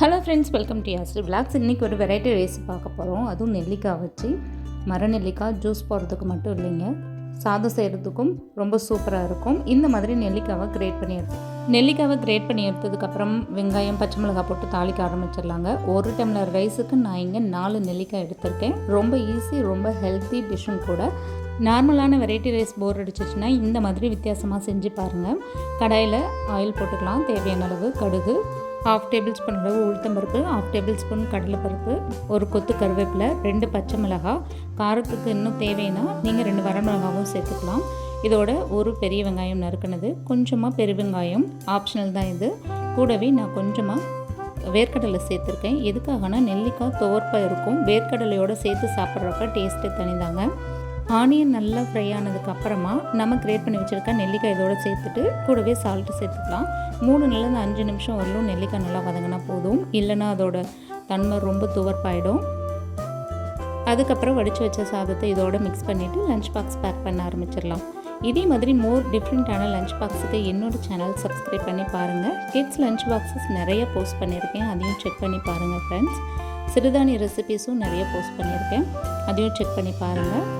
Hello friends welcome to Yasri blogs இன்றைக்கி ஒரு variety rice பார்க்க போகிறோம் அதுவும் நெல்லிக்காய் வச்சு. மர நெல்லிக்காய் ஜூஸ் போடுறதுக்கு மட்டும் இல்லைங்க. சாதம் செய்கிறதுக்கும் ரொம்ப சூப்பராக இருக்கும். இந்த மாதிரி நெல்லிக்காவை கிரேட் பண்ணி எடுத்து நெல்லிக்காவை கிரேட் பண்ணி எடுத்ததுக்கப்புறம் வெங்காயம் பச்சை மிளகாய் போட்டு தாளிக்க ஆரம்பிச்சிடலாங்க. ஒரு டம்ளர் ரைஸுக்கு நான் இங்கே நாலு நெல்லிக்காய் எடுத்திருக்கேன். ரொம்ப ஈஸி ரொம்ப ஹெல்த்தி டிஷ்ஷும் கூட. நார்மலான வெரைட்டி ரைஸ் போர் அடிச்சிச்சுன்னா இந்த மாதிரி வித்தியாசமாக செஞ்சு பாருங்கள் கடாயில் ஆயில் போட்டுக்கலாம். தேவையான அளவு கடுகு ஹாஃப் டேபிள் ஸ்பூன் அளவு உளுத்தம்பருப்பு ஹாஃப் டேபிள் ஸ்பூன் கடலைப்பருப்பு ஒரு கொத்து கருவேப்பிலை ரெண்டு பச்சை மிளகாய் காரத்துக்கு இன்னும் தேவைன்னா நீங்கள் ரெண்டு வரமிளகாவும் சேர்த்துக்கலாம். இதோட ஒரு பெரிய வெங்காயம் நறுக்கினது கொஞ்சமாக பெருவெங்காயம் ஆப்ஷனல் தான் இது. கூடவே நான் கொஞ்சமாக வேர்க்கடலை சேர்த்துருக்கேன். எதுக்காகனா நெல்லிக்காய் துவர்ப்பாக இருக்கும். வேர்க்கடலையோடு சேர்த்து சாப்பிட்றப்ப டேஸ்ட்டு தனிதாங்க. ஆனியன் நல்லா ஃப்ரை ஆனதுக்கு அப்புறமா நம்ம கிரேட் பண்ணி வச்சுருக்க நெல்லிக்காய் இதோட சேர்த்துட்டு கூடவே சால்ட்டு சேர்த்துக்கலாம். மூணு நிலந்து அஞ்சு நிமிஷம் வரலும் நெல்லிக்காய் நல்லா வதங்கினா போதும். இல்லைன்னா அதோட தன்மை ரொம்ப துவர்ப்பாயிடும். அதுக்கப்புறம் வடித்து வச்ச சாதத்தை இதோட மிக்ஸ் பண்ணிவிட்டு லஞ்ச் பாக்ஸ் பேக் பண்ண ஆரம்பிச்சிடலாம். இதே மாதிரி மோர் டிஃப்ரெண்ட்டான லஞ்ச் பாக்ஸுக்கு என்னோட சேனல் சப்ஸ்கிரைப் பண்ணி பாருங்கள் கிட்ஸ் லஞ்ச் பாக்ஸஸ் நிறைய போஸ்ட் பண்ணியிருக்கேன். அதையும் செக் பண்ணி பாருங்கள் ஃப்ரெண்ட்ஸ் சிறுதானிய ரெசிபீஸும் நிறைய போஸ்ட் பண்ணியிருக்கேன். அதையும் செக் பண்ணி பாருங்கள்